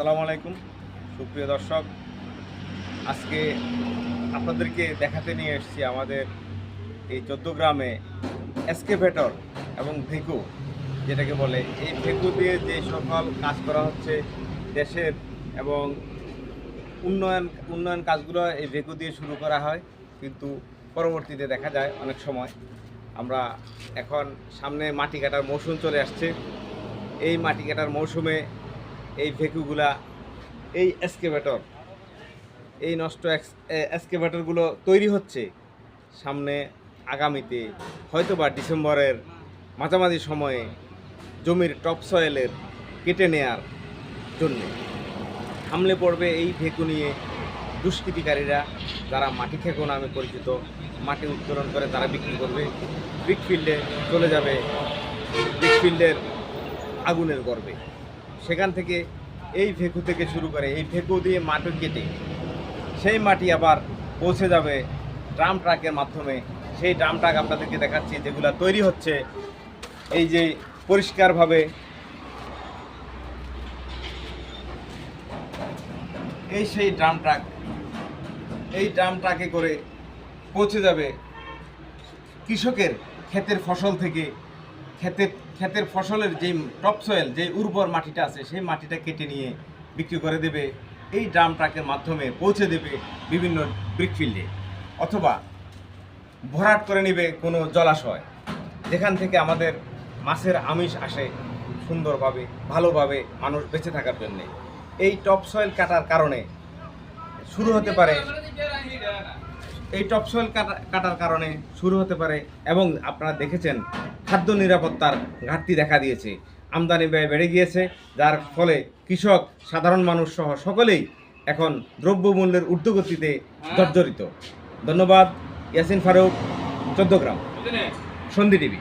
আসসালামু আলাইকুম। সুপ্রিয় দর্শক, আজকে আপনাদেরকে দেখাতে নিয়ে এসেছি আমাদের এই গ্রামে এসকেভেটর এবং ভেকু যেটাকে বলে। এই ভেকু দিয়ে যে সকল কাজ করা হচ্ছে দেশের এবং উন্নয়ন উন্নয়ন কাজগুলো এই ভেকু দিয়ে শুরু করা হয়, কিন্তু পরবর্তীতে দেখা যায় অনেক সময়। আমরা এখন সামনে মাটি কাটার মৌসুম চলে আসছে। এই মাটি কাটার মৌসুমে এই ভেকুগুলা, এই এসকেভেটর এই নষ্ট এসকেভেটরগুলো তৈরি হচ্ছে সামনে আগামীতে হয়তো বা ডিসেম্বরের মাঝামাঝি সময়ে জমির টপ সয়েলের কেটে নেয়ার জন্য। হামলে পড়বে এই ভেকু নিয়ে দুষ্কৃতিকারীরা, যারা মাটি খেকো নামে পরিচিত, মাটি উত্তোলন করে তারা বিক্রি করবে। ব্রিকফিল্ডে চলে যাবে ব্রিকফিল্ডের আগুনের গর্বে। সেখান থেকে এই ভেকু থেকে শুরু করে এই ভেকু দিয়ে মাটি কেটে সেই মাটি আবার পৌঁছে যাবে ড্রাম ট্রাকের মাধ্যমে। সেই ড্রাম ট্রাক আপনাদেরকে দেখাচ্ছি যেগুলা তৈরি হচ্ছে। এই যে পরিষ্কারভাবে এই সেই ড্রাম ট্রাক, এই ড্রাম ট্রাকে করে পৌঁছে যাবে কৃষকের ক্ষেতের ফসল থেকে ক্ষেতের ক্ষেতের ফসলের যেই টপ সয়েল যে উর্বর মাটিটা আছে, সেই মাটিটা কেটে নিয়ে বিক্রি করে দেবে। এই ড্রাম ট্রাকের মাধ্যমে পৌঁছে দেবে বিভিন্ন ব্রিকফিল্ডে অথবা ভরাট করে নেবে কোনো জলাশয়। যেখান থেকে আমাদের মাছের আমিষ আসে সুন্দরভাবে, ভালোভাবে মানুষ বেঁচে থাকার জন্যে। এই টপ সয়েল কাটার কারণে শুরু হতে পারে এই টপসয়েল কাটার কারণে শুরু হতে পারে এবং আপনারা দেখেছেন খাদ্য নিরাপত্তার ঘাটতি দেখা দিয়েছে। আমদানি ব্যয় বেড়ে গিয়েছে যার ফলে কৃষক সাধারণ মানুষ সহ সকলেই এখন দ্রব্যমূল্যের ঊর্ধ্বগতিতে জর্জরিত। ধন্যবাদ ইয়াসিন ফারুক চোদ্দ গ্রাম। সন্ধি টিভি।